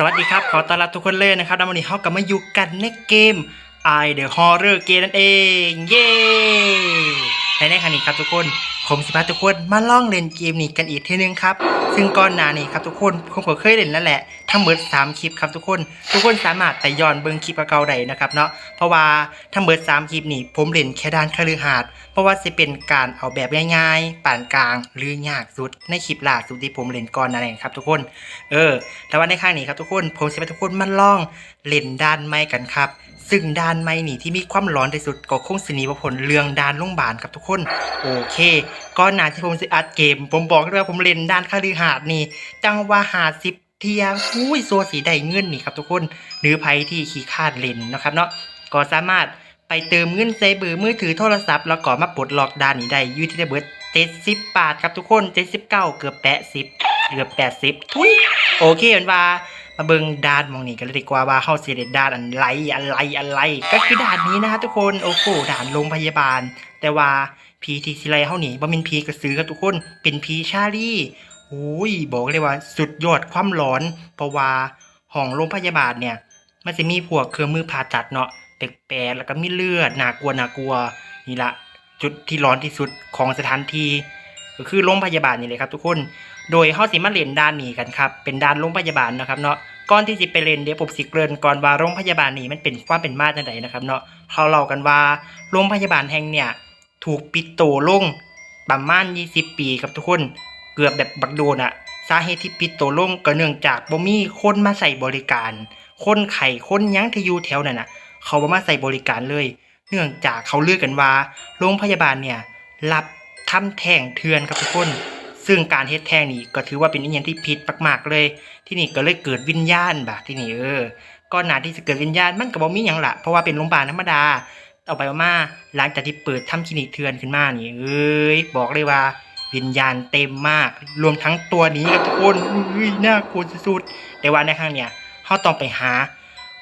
สวัสดีครับ ขอต้อนรับทุกคนเลยนะครับวันนี้เขากลับมาอยู่กันในเกม I The Horror Game นั่นเอง เย้ในในครั้งนี้ครับทุกคน ผมสิพาทุกคนมาล่องเล่นเกมนี้กันอีกทีนึงครับ ซึ่งก่อนหน้านี้ครับทุกคนผมก็เคยเล่นแล้วแหละ ทั้งหมด3คลิปครับทุกคน ทุกคนสามารถไปย้อนเบิ่งคลิปเก่าได้นะครับเนาะ เพราะว่าทั้งหมด3คลิปนี้ผมเล่นแค่ด้านคฤหาสน์เพราะว่าจะเป็นการเอาแบบง่ายๆปานกลาง หรือยากสุดในคลิปล่าสุดที่ผมเล่นก่อนนั่นเองครับทุกคน เออ แต่ว่าในครั้งนี้ครับทุกคน ผมจะให้ทุกคนมาลองเล่นด้านไม้กันครับซึ่งด้านไม้นี่ที่มีความร้อนที่สุดก็คงสินีว่าผลเรื่องด้านโรงพยาบาลครับทุกคน โอเคก่อนหน้าที่ผมจะอัดเกม ผมบอกเลยว่าผมเล่นด้านคฤหาสน์นี่จังว่าหาสิบเทียงอุ้ยตัวสีได้เงินนี่ครับทุกคน หรือไผที่ขี้คาดเล่นนะครับเนาะก็สามารถไปเติมเงินใส่เบอร์มือถือโทรศัพท์แล้วก็มาปลดล็อกด้านนี้ได้ยูที่ได้เบิร์ดเจ็ดสิบบาทครับทุกคนเจ็ดสิบเก้าเกือบแปดสิบเกือบแปดสิบทุยโอเคเป็นว่ามาเบิงด้านมองนี้กันเลยดีกว่าว่าเฮาสิเด็ดด้านอะไรอะไรอะไรก็คือด่านนี้นะฮะทุกคนโอ้โหด่านโรงพยาบาล แต่ว่า พีทีซีไรเฮานี่บ่เป็นพีกระสือครับทุกคน เป็นพีชาลีโอ้ยบอกเลยว่าสุดยอดความร้อนเพราะว่าห้องโรงพยาบาลเนี่ย มันจะมีพวกเครื่องมือผ่าตัดเนาะแปลกๆแล้วก็มีเลือดน่ากลัวน่ากลัวนี่ละจุดที่ร้อนที่สุดของสถานที่ก็คือโรงพยาบาลนี่เลยครับทุกคน โดยเฮาสิมาเล่นด้านนี้กันครับ เป็นด้านโรงพยาบาลนะครับเนาะก่อนที่จะไปเล่นเดี๋ยวผมสิเกริ่นก่อนว่าโรงพยาบาลนี้มันเป็นความเป็นมาจังไดนะครับเนาะเขาเล่ากันว่าโรงพยาบาลแห่งเนี่ย ถูกปิดโตลงประมาณ 20 ปีครับทุกคน เกือบแบบบักโดนอะสาเหตุที่ปิดโตลงก็เนื่องจากบ่มีคนมาใส่บริการ คนไข่คนยังที่อยู่แถวนั้นน่ะ เขาบ่มาใส่บริการเลย เนื่องจากเขาเลือกกันว่าโรงพยาบาลเนี่ยรับทำแท้งเถื่อนครับทุกคน ซึ่งการเฮ็ดแท้งนี่ก็ถือว่าเป็นอีหยังที่ผิดมากๆเลย ที่นี่ก็เลยเกิดวิญญาณบาที่นี่เออก่อนหน้าที่จะเกิดวิญญาณมันก็บ่มีหยังละเพราะว่าเป็นโรงพยาบาลธรรมดา เอาไปมาหลังจากที่เปิดทำคลินิกเถื่อนขึ้นมานี่เอ้ยบอกเลยว่าวิญญาณเต็มมาก รวมทั้งตัวนี้ครับทุกคนอุ้ยน่ากลัวสุดๆแต่ว่าในครั้งเนี่ยเขาต้องไปหา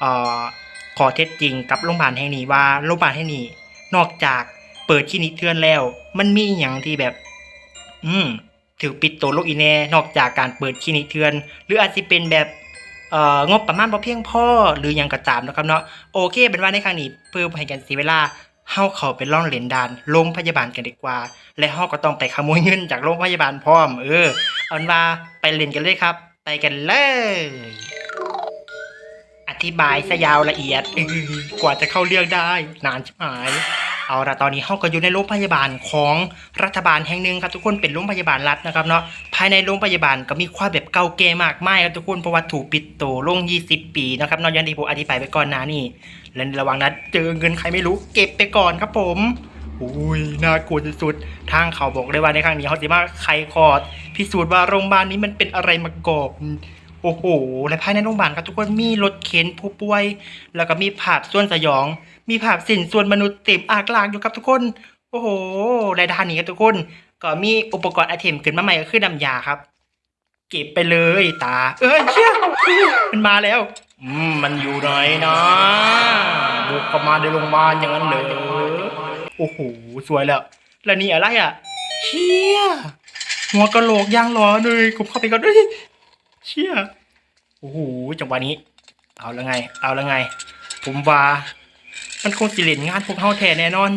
เอ่อขอเท็จจริงกับโรงพยาบาลแห่งนี้ว่าโรงพยาบาลแห่งนี้นอกจากเปิดคลินิกเถื่อนแล้ว มันมีอย่างที่แบบ อืมถือปิดตัวโลกอีแน่นอกจากการเปิดคลินิกเถื่อน หรืออาจจะเป็นแบบ งบประมาณบ่เพียงพอหรือย่างกระตามนะครับเนาะโอเค เป็นว่าในครั้งนี้เพื่อให้กันสีเวลาเฮาเข้าไปล่องเหรียญดานโรงพยาบาลกันดีกว่า และเฮาก็ต้องไปขโมยเงินจากโรงพยาบาลพร้อม เออเอาว่าไปเล่นกันเลยครับ ไปกันเลย อธิบายซะยาวละเอียดกว่าจะเข้าเรื่องได้ นานชิบหาย เอาละตอนนี้เฮาก็อยู่ในโรงพยาบาลของรัฐบาลแห่งหนึ่งครับทุกคนเป็นโรงพยาบาลรัฐนะครับเนาะภายในโรงพยาบาลก็มีความแบบเก่าแก่มากมายครับทุกคนเพราะว่าถูกปิดโตลง 20 ปีนะครับเนาะย่างที่ผมอธิบายไปก่อนหน้านี่และในระหว่างนั้นเจอเงินใครไม่รู้เก็บไปก่อนครับผมอุ้ยน่ากลัวสุดๆทางเขาบอกเลยว่าในครั้งนี้เขาสิมาไขคอร์ดพิสูจน์ว่าโรงพยาบาลนี้มันเป็นอะไรมาก่อน โอ้โห และภายในโรงพยาบาลครับทุกคนมีรถเข็นผู้ป่วย แล้วก็มีภาพส่วนสยอง มีภาพสิ่นส่วนมนุษย์เต็มอากลากอยู่ครับทุกคน โอ้โหรายด้านนี้ครับทุกคน ก็มีอุปกรณ์ไอเทมขึ้นมาใหม่ก็คือน้ำยาครับ เก็บไปเลยตา เอ้ยเชี่ยมันมาแล้ว อืมมันอยู่ไหนนะบุกเข้ามาในโรงพยาบาลอย่างนั้นเลยโอ้โหสวยแล้ว แล้วนี่อะไรอะเชี่ยหัวกะโหลกย่างร้อนเลยผมเข้าไปก่อนเอ้ยเชี่ยโอ้โหจังหวะนี้ เอาล้วไง เอาล้วไง ผมว่า มันคงสิเล่นงานพวกเฮาแท้แน่นอน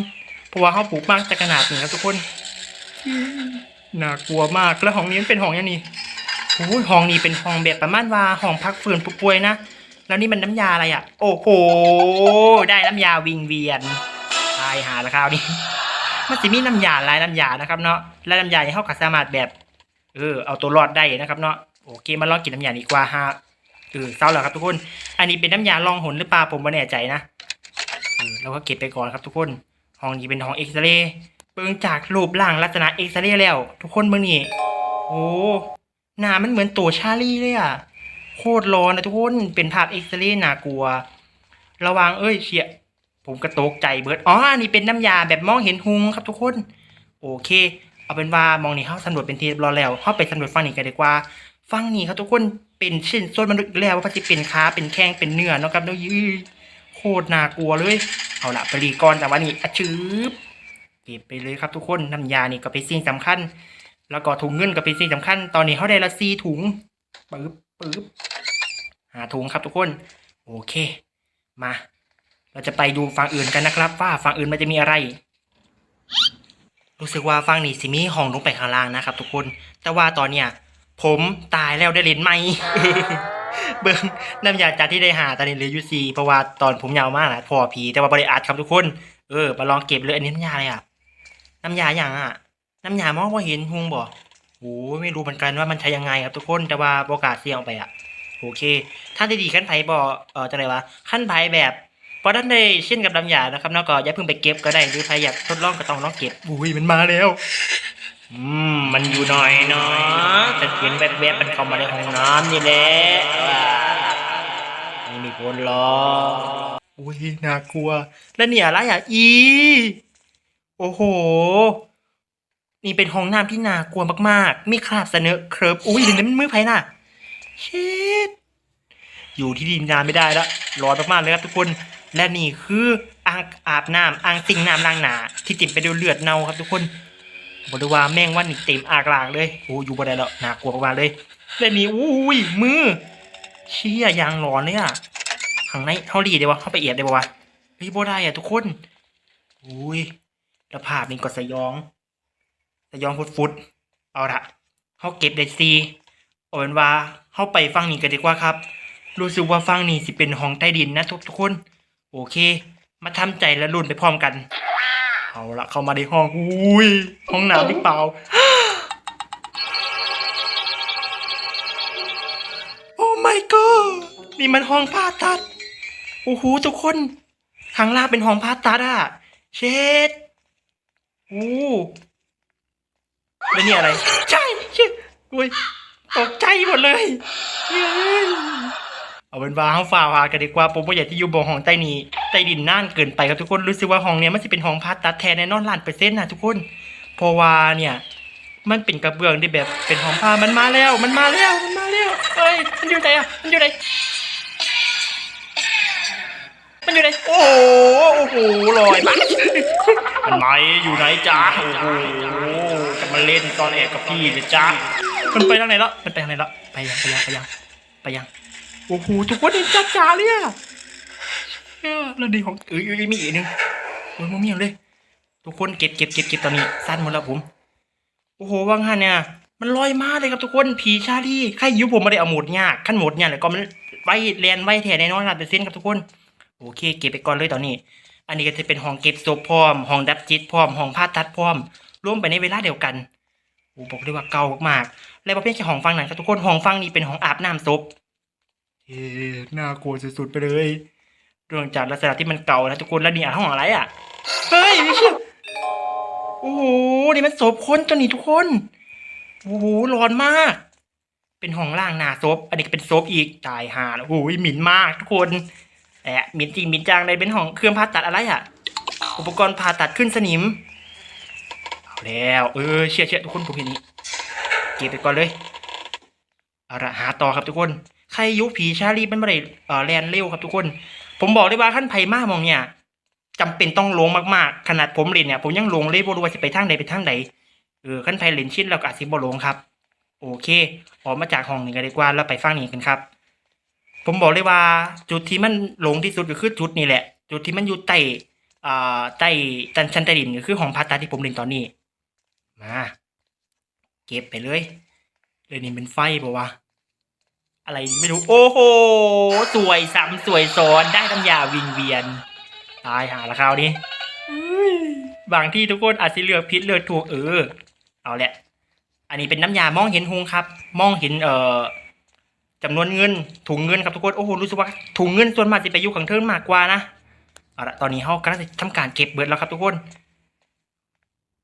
เพราะว่าเฮาปลูกมากจะขนาดนี้ครับทุกคนน่ากลัวมากแล้วห้องนี้มันเป็นห้องยังนี่โอ้ยห้องนี้เป็นห้องแบบประมาณว่าห้องพักฟื้นผู้ป่วยนะแล้วนี่มันน้ำยาอะไรอะ โอ้โห ได้น้ำยาวิงเวียนตายหาแล้วคราวนี้มันจะมีน้ำยาหลายน้ำยานะครับเนาะและน้ำยาที่เฮาก็สามารถแบบ เออ เอาตัวรอดได้นะครับเนาะ โอเค มาลองกินน้ำยาดีกว่าฮะ เออเศร้าแล้วครับทุกคน อันนี้เป็นน้ำยาลองหนหรือเปล่าผมไม่แน่ใจนะเออเราก็เก็บไปก่อนครับทุกคน ห้องนี้เป็นห้องเอ็กซเรย์เบิ่งจากรูปร่างลักษณะเอ็กซเรย์แล้ว ทุกคนเบิ่งนี่โอ้หน้ามันเหมือนตัวชาลีเลยอะโคตรร้อนนะทุกคนเป็นภาพเอ็กซเรย์น่ากลัว ระวังเอ้ยเชี่ยผมกระตกใจเบิดอ๋ออันนี้เป็นน้ำยาแบบมองเห็นหุงครับทุกคน โอเค เอาเป็นว่ามองนี่เขาสำรวจเป็นทีเรียบร้อยแล้วเขาไปสำรวจฝั่งนี้กันดีกว่า ฝั่งนี้ครับทุกคนเป็นเช่นส่วนมนุษย์อีกแล้วว่าจะเป็นขาเป็นแข้งเป็นเนื้อเนาะครับเนาะยือโคตรน่ากลัวเลย เอาละไปรีก่อนแต่ว่านี่อะชืบเก็บไปเลยครับทุกคนน้ำยานี่ก็เป็นสิ่งสำคัญ แล้วก็ถุงเงินก็เป็นสิ่งสำคัญ ตอนนี้เขาได้ละซีถุงปึ๊บปึ๊บหาถุงครับทุกคน โอเค มา เราจะไปดูฝั่งอื่นกันนะครับว่าฝั่งอื่นมันจะมีอะไรรู้สึกว่าฝั่งนี้สิมีห้องลงไปข้างล่างนะครับทุกคน แต่ว่าตอนเนี้ย ผมตายแล้วได้เล่นไหมเบิ้งน้ำยาจากที่ได้หาตอนนี้เหลืออยู่สี่เพราะว่าตอนผมยาวมากนะพอผีแต่ว่าบริอาดครับทุกคน เออมาลองเก็บเลยอันนี้น้ำยาอะไรอะน้ำยาอย่างอะ น้ำยามองว่าเห็นหุงบ่โอ้ยไม่รู้เหมือนกันว่ามันใช้ยังไงครับทุกคนแต่ว่าโอกาสเสี่ยงออกไปอะโอเค ถ้าได้ดีขั้นไผ่บ่เออจะไรวะขั้นไผ่แบบพอด้านได้เช่นกับน้ำยานะครับแล้วก็อย่าเพิ่งไปเก็บก็ได้หรือใครอยากทดลองก็ต้องลองเก็บอุ้ยมันมาแล้ว อืม มันอยู่หน่อยเนาะแต่เห็นแวบๆมันเข้ามาในห้องน้ำนี่แหละว้าไม่มีคนหรอกอุ้ยน่ากลัว แล้วเนี่ยอะไรอะอี โอ้โห นี่เป็นห้องน้ำที่น่ากลัวมากๆ มีคราบเสนอเคริบอุ้ยเดี๋ยวนี้มันมือไผ่น่ะเชิดอยู่ที่ดินนานไม่ได้แล้วร้อนมากๆเลยครับทุกคน และนี่คืออ่างอาบน้ำอ่างติ่งน้ำล้างหนาที่เต็มไปด้วยเลือดเน่าครับทุกคน บอกว่าแม่งวันนี่เต็มอากลางเลยโอ้อยู่บ่ได้แล้วน่ากลัวมากเลยและนี่อุ้ยมือเชี่ยยางร้อนเลยอะข้างในเขาดีเดี๋ยววะเขาไปเอียดเดี๋ยววะเฮ้ยบ่ได้อะทุกคนอุ้ยแล้วภาพนี่ก็สยองสยองฟุดๆเอาละเขาเก็บได้ซีเอาเป็นว่าเข้าไปฟังนี่กันดีกว่าครับ รู้สึกว่าฟังนี่สิเป็นห้องใต้ดินนะทุกทุกคน โอเค มาทำใจและรุ่นไปพร้อมกัน เอาละเข้ามาในห้องอุ้ยห้องน้ำหรือเปล่าโอ้ my god นี่มันห้องผ่าตัดโอ้โหทุกคนข้างล่างเป็นห้องผ่าตัดอะเช็ดโอ้แล้วนี่อะไร ใช่ใช่อุ้ยตกใจหมดเลยเย้ เอาเป็นว่าห้องฝ่าพากันดีกว่าผมว่าอยากที่อยู่บนห้องใต้นี้ใต้ดินน่านเกินไปครับทุกคนรู้สึกว่าห้องเนี้ยมันจะเป็นห้องผ่าตัดแทนแน่นอนล้านเปอร์เซ็นต์นะทุกคนเพราะว่าเนี่ยมันเป็นกระเบื้องที่แบบเป็นห้องผ้ามันมาแล้ว มันมาแล้วมันมาแล้วเอ้ยมันอยู่ไหนอะมันอยู่ไหนมันอยู่ไหนโอ้โหโอ้โหลอยมามันไหมอยู่ไหนจ้าโอ้โหจะมาเล่นตอนแอกกับพี่เลยจ้ามันไปทางไหนแล้วมันไปทางไหนแล้วไปยังไปยังไปยังไปยัง โอ้โหทุกคนเห็นจ้าจ้าเลยอะเชี่ยแล้วดีของเอ้ยเอ้ยมีอีกหนึงโอ้ยมันมีอย่างเลย ทุกคนเก็บเก็บเก็บเก็บตอนนี้สั้นหมดแล้วผม โอ้โหว่างหันเนี่ย มันลอยมากเลยครับทุกคนผีชาลีใครยุผมม่ได้เอาหมดยากขั้นหมดเนี่ยแล้วก็มันไว้แลนไว้แถแน่นอนนะเป็นเส้นครับทุกคน โอเค เก็บไปก่อนเลยตอนนี้ อันนี้ก็จะเป็นห้องเก็บศพพร้อมห้องดับจิตพร้อมห้องผ่าตัดพร้อมรวมไปในเวลาเดียวกันโอ้บอกเลยว่าเก่ามากๆและประเภทแค่ห้องฟังนั้นครับทุกคนห้องฟังนี้เป็นห้องอาบน้ำศพ เฮ้น่ากลัวสุดๆไปเลย เรื่องจากลักษณะที่มันเก่านะทุกคนแล้วนี่อะห้องอะไรอะ เฮ้ยไม่เชื่อโอ้โห นี่มันศพคนตัวนี้ทุกคน โอ้โห ร้อนมาก เป็นห้องล่างหนาศพ อันนี้ก็เป็นศพอีก ตายห่าแล้วโอ้โหหมิ่นมากทุกคน แอะหมิ่นจริงหมิ่นจังเลยเป็นห้องเครื่องผ่าตัดอะไรอะ อุปกรณ์ผ่าตัดขึ้นสนิม เอาแล้ว เออ เชี่ยเชี่ยทุกคนผมเห็นนี้ เก็บไปก่อนเลย เอาละหาต่อครับทุกคน ใครยุคผีชาลีมันไม่ได้เอ่อแลนเร็วครับทุกคน ผมบอกเลยว่าขั้นไผ่มากมองเนี่ยจำเป็นต้องลงมากๆ ขนาดผมเล่นเนี่ยผมยังลงเลยบ่รู้ว่าจะไปทางใดไปทางใดเออขั้นไพเล่นชิ้นเราก็อาจสิบ่ลงครับ โอเค ออกมาจากห้องนี้กันดีกว่าแล้วไปฟังนี้กันครับ ผมบอกเลยว่าจุดที่มันลงที่สุดก็คือจุดนี้แหละ จุดที่มันอยู่ใต้อ่าใต้ตันชั้นใต้ดินก็คือห้องผ่าตัดที่ผมเล่นตอนนี้มาเก็บไปเลยเลยนี่เป็นไฟบอกว่า อะไรไม่รู้ โอ้โห สวยซ้ำสวยซ้อนได้น้ำยาวิงเวียน ตายหาละคราวนี้บางที่ทุกคนอาจจะเลือกผิดเลือกถูกเออ เอาแหละ อันนี้เป็นน้ำยามองเห็นหงครับ มองเห็นเอ่อจำนวนเงินถุงเงินครับทุกคนโอ้โหรู้สึกว่าถุงเงินส่วนมากจะไปอยู่ข้างเทิงมากกว่านะเอาละตอนนี้เขากำลังจะทำการเก็บเบิร์ดแล้วครับทุกคน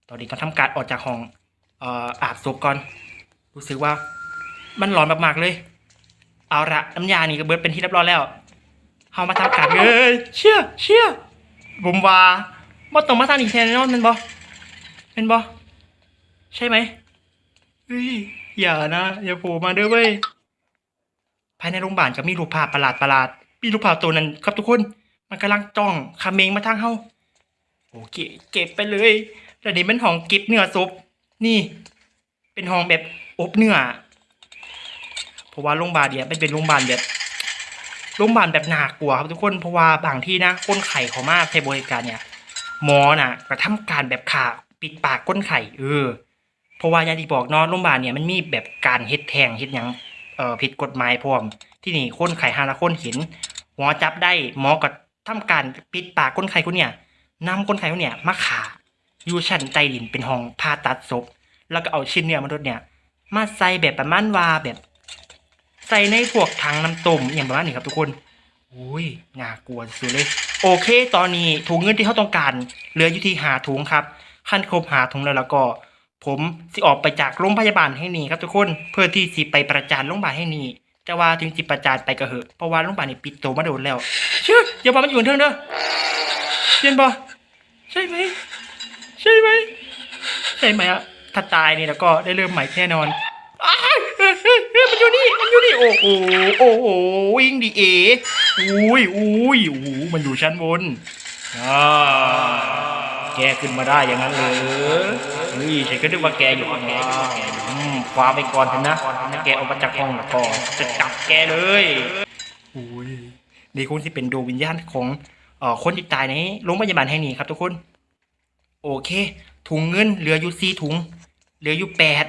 ตอนนี้ต้องทำการออกจากห้องเอ่ออาบศพก่อน รู้สึกว่ามันร้อนมากๆเลย เอาละน้ำยานี่ก็เบิร์ดเป็นที่เรียบร้อยแล้วเฮามาทำการเอ้ยเชี่ยเชี่ยผมว่าบ่ต้องมาทางอีกแทนแน่นอนมันบ่เป็นบ่ใช่ไหมเฮ้ยอย่านะ อย่าโผล่มาเด้อเว้ยภายในโรงพยาบาลก็มีรูปภาพประหลาดประหลาดมีรูปภาพตัวนั้นครับทุกคน มันกำลังจ้องคาเมงมาทางเฮาโอเค เก็บไปเลยแต่นี่เป็นห้องเก็บเนื้อศพนี่ เป็นห้องแบบอบเนื้อ เพราะว่าโรงพยาบาลเนี่ยมันเป็นโรงพยาบาลแบบโรงพยาบาลแบบหน่ากลัวครับทุกคนเพราะว่าบางที่นะคนไข้เขามากใช้บริการเนี่ย หมอน่ะกระทำการแบบขาปิดปากก้นไข่เออเพราะว่าอย่างที่บอกเนาะโรงพยาบาลเนี่ยมันมีแบบการเฮ็ดแทงเฮ็ดยังเอ่อผิดกฎหมายพร้อม ที่นี่คนไข้หาละคนห็นหมอจับได้หมอก็ทำการปิดปากคนไข้คนเนี่ยนำคนไข้คนเนี่ยมาขาอยู่ชั้นใต้ดินเป็นห้องผ่าตัดศพแล้วก็เอาชิ้นเนื้อมนุษย์เนี่ยมาใส่แบบประมาณว่าแบบ ใส่ในพวกถังน้ำต้มอย่างประมาณนี้ครับทุกคนอุ้ยน่ากลัวสุดเลย โอเค ตอนนี้ถุงเงินที่เขาต้องการ เหลืออยู่ที่หาถุงครับขั้นครบหาถุงแล้วแล้วก็ ผมสิออกไปจากโรงพยาบาลแห่งนี้ครับทุกคนเพื่อที่สิไปประจานโรงพยาบาลแห่งนี้แต่ว่าถึงสิประจานไปก็เหอะเพราะว่าโรงพยาบาลนี่ปิดตัวมาโดนแล้วเชื่ออย่าบอกมันอยู่บนเทิงเด้อเย็นบ่ใช่ไหมใช่ไหมใช่ไหมอะถ้าตายนี่แล้วก็ได้เริ่มใหม่แน่นอน ฮ้ยเฮ้ยเฮ้ยมันอยู่นี่ มันอยู่นี่ โอ้โห โอ้โห วิ่งดีเออุ้ยอุ้ยโอ้โหมันอยู่ชั้นบนอ่าแกขึ้นมาได้อย่างนั้นเลยนี่ฉันก็นึกว่าแกอยู่ข้างล่างอืมคว้าไปก่อนเถอะนะถ้าแกออกมาจากห้องแล้วก็จะจับแกเลยอุ้ยนี่คงที่เป็นดวงวิญญาณของเอ่อคนที่ตายในโรงพยาบาลแห่งนี้ครับทุกคน โอเค ถุงเงินเหลืออยู่สี่ถุง เหลืออยู่แปด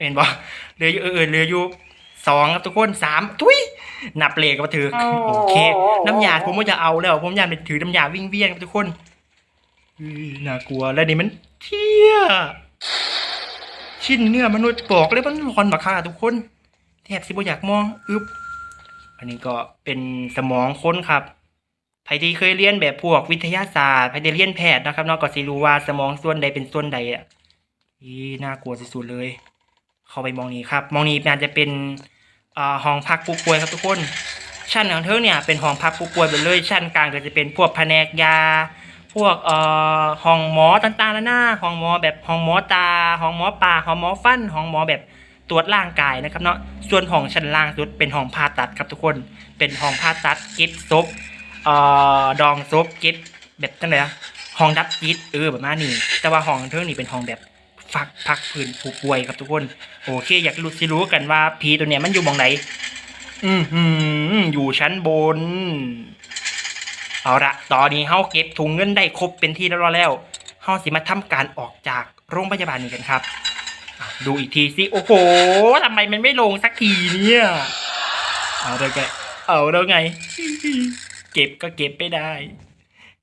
เห็นบ่เหลืออยู่เออเออเหลืออยู่สองครับทุกคนสามทุยนับเลขมาถือโอเค น้ำยาผมก็จะเอาแล้วผมอยากไปถือน้ำยาวิ่งเวียนครับทุกคนอุ้ยน่ากลัวแล้วนี่มันเที่ยชิ้นเนื้อมนุษย์บอกเลยมันร้อนบักค่าทุกคนแทบสิบ่อยากมองอึบอันนี้ก็เป็นสมองคนครับใครที่เคยเรียนแบบพวกวิทยาศาสตร์ใครที่เรียนแพทย์นะครับเนอกก็สิรู้ว่าสมองส่วนใดเป็นส่วนใดอะอีน่ากลัวสุดๆเลย เข้าไปมองนี้ครับมองนี้น่าจะเป็นห้องพักผู้ป่วยครับทุกคน ชั้นของเธอเนี่ยเป็นห้องพักผู้ป่วยไปเลยชั้นกลางก็จะเป็นพวกแผนกยา พวกเอ่อห้องหมอต่างๆแล้วนะห้องหมอแบบห้องหมอตาห้องหมอปากห้องหมอฟันห้องหมอแบบตรวจร่างกายนะครับเนาะส่วนห้องชั้นล่างสุดเป็นห้องผ่าตัดครับทุกคน เป็นห้องผ่าตัดเก็บศพเอ่อดองศพเก็บแบบจังไงอะห้องดับจิตเออแบบนั้นนี่แต่ว่าห้องเธอนี่เป็นห้องแบบ ฟักพักพื้นผู้ป่วยครับทุกคน โอเค อยากรู้สิรู้กันว่าผีตัวเนี้ยมันอยู่มองไหน อือหืออยู่ชั้นบน เอาละตอนนี้เฮาเก็บถุงเงินได้ครบเป็นที่เรียบร้อยแล้วเฮาสิมาทำการออกจากโรงพยาบาลนี้กันครับดูอีกทีสิโอ้โหทำไมมันไม่ลงสักทีเนี่ยเอาได้ไงเอาแล้วไง เก็บก็เก็บไม่ได้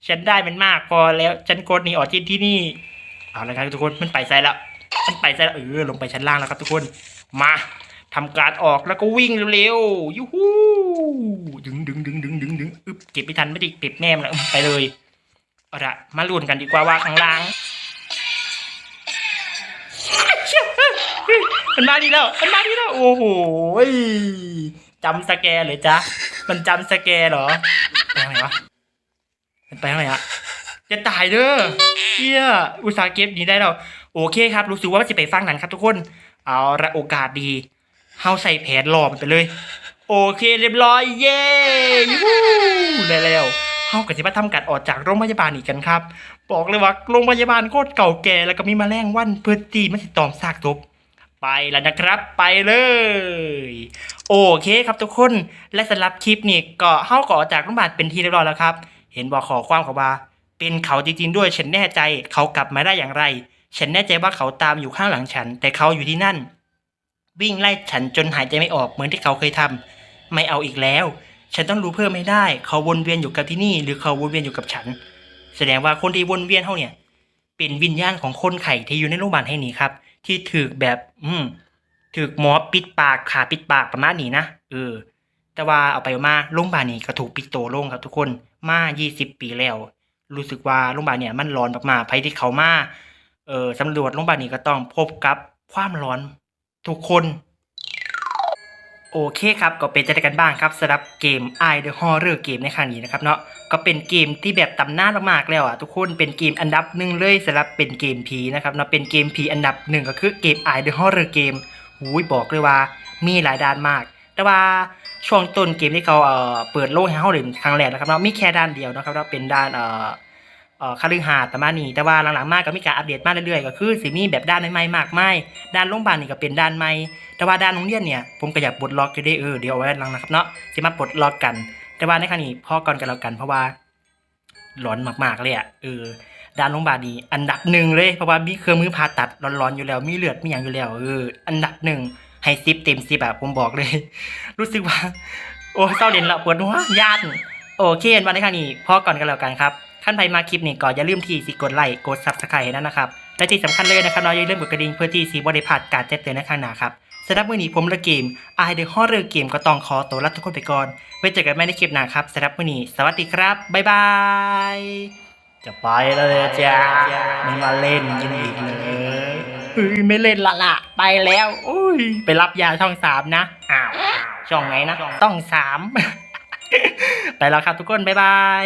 ฉันได้มันมากพอแล้ว ฉันโกดหนี่ออกที่ที่นี่ เอาละครับทุกคนมันไปใส่แล้วมันไปใส่แล้วเออลงไปชั้นล่างแล้วครับทุกคนมาทำการออกแล้วก็วิ่งเร็วๆยูฮูดึงดึงดึงดึงดึงดึงอึบเก็บไม่ทันไม่ได้เก็บแน่มแล้วไปเลยเอาละมาลุ้นกันดีกว่าว่าข้างล่างมันมาดีแล้วมันมาดีแล้วโอ้โหจำสแกร์เลยจ๊ะมันจำสแกรเหรอไปทางไหนวะมันไปทางไหนอะ จะตายเด้อเฮียอุตสาห์เก็บนี้ได้แล้ว โอเคครับ รู้สึกว่าจะไปฟังนั้นครับทุกคน เอาละโอกาสดี เฮาใส่แผนหลอมันไปเลย โอเคเรียบร้อย เย้ยูได้แล้ว เฮาก็สิมาทำการออกจากโรงพยาบาลอีกกันครับ บอกเลยว่าโรงพยาบาลโคตรเก่าแก่แล้วก็มีแมลงวันเพื่อตีมันสิตอมซากศพไปแล้วนะครับไปเลย โอเคครับทุกคนและสำหรับคลิปนี้ก็เฮาก็ออกจากโรงพยาบาลเป็นที่เรียบร้อยแล้วครับ เห็นบอกขอความเขาว่า เป็นเขาจริงๆด้วยฉันแน่ใจเขากลับมาได้อย่างไร ฉันแน่ใจว่าเขาตามอยู่ข้างหลังฉัน แต่เขาอยู่ที่นั่น วิ่งไล่ฉันจนหายใจไม่ออกเหมือนที่เขาเคยทำไม่เอาอีกแล้ว ฉันต้องรู้เพิ่มไม่ได้ เขาวนเวียนอยู่กับที่นี่ หรือเขาวนเวียนอยู่กับฉัน แสดงว่าคนที่วนเวียนเขาเนี่ย เป็นวิญญาณของคนไข่ที่อยู่ในโรงพยาบาลแห่งนี้ครับ ที่ถือแบบ อืมถือหมอปิดปากขาปิดปากประมาณนี้นะเออแต่ว่าเอาไปมาโรงพยาบาลนี้ก็ถูกปิดโตลงครับทุกคนมา 20 ปีแล้ว รู้สึกว่าโรงพยาบาลเนี่ยมันร้อนมากๆภัยที่เขามาเออสำรวจโรงพยาบาลนี้ก็ต้องพบกับความร้อนทุกคน โอเคครับ ก็เป็นจะได้กันบ้างครับสำหรับเกม I The Horror เกมในครั้งนี้นะครับเนาะก็เป็นเกมที่แบบตำนานมากๆแล้วอะทุกคนเป็นเกมอันดับหนึ่งเลยสำหรับเป็นเกมผีนะครับเนาะเป็นเกมผีอันดับหนึ่งก็คือเกม I The Horror เกมหูยบอกเลยว่ามีหลายด้านมาก แต่ว่า ช่วงต้นเกมที่เขาเอ่อเปิดโลกให้เราเล่นครั้งแรกนะครับเนาะมีแค่ด้านเดียวนะครับเนาะเป็นด้านเอ่อเอ่อคาลือหาดประมาณนี้แต่ว่าหลังๆมากก็มีการอัปเดตมากเรื่อยๆก็คือสิมีแบบด้านใหม่ๆมากมายด้านโรงพยาบาลนี่ก็เป็นด้านใหม่แต่ว่าด้านโรงเรียนเนี่ยผมก็อยากปลดล็อกอยู่ได้เออเดี๋ยวเอาไว้หลังนะครับเนาะสิมาปลดล็อกกัน แต่ว่าในครั้งนี้พ่อก่อนกันแล้วกันเพราะว่าหลอนมากๆเลยอะเออด้านโรงพยาบาลดีอันดับหนึ่งเลยเพราะว่ามีเครื่องมือผ่าตัดร้อนๆอยู่แล้วมีเลือดมีอย่างอยู่แล้วเอออันดับหนึ่ง ให้ซิปเต็มซิปแบบผมบอกเลย รู้สึกว่า โอ้เศร้าเด่นละปวดหัวญาติโอเควันในครั้งนี้พ่อก่อนกันแล้วกันครับท่านใครมาคลิปนี้ก็อย่าลืมที่สิกดไลค์กดซับสไครต์นั่นนะครับและที่สำคัญเลยนะครับน้อยอย่าลืมกดกระดิ่งเพื่อที่สีบริพาดการแจ้งเตือนในข้างหน้าครับสำหรับวันนี้ผมละเกมไอเดอะฮอร์เรอร์เกมก็ต้องขอตัวลาทุกคนไปก่อนไว้เจอกันใหม่ในคลิปหน้าครับสำหรับวันนี้สวัสดีครับบ๊ายบายจะไปแล้วเจ้าไม่มาเล่นกันอีกเลย ฮ้ยไม่เล่นละละไปแล้วอุ้ยไปรับยาช่องสามนะอ้าวช่องไหนนะต้องสามไปแล้วครับทุกคนบ๊ายบาย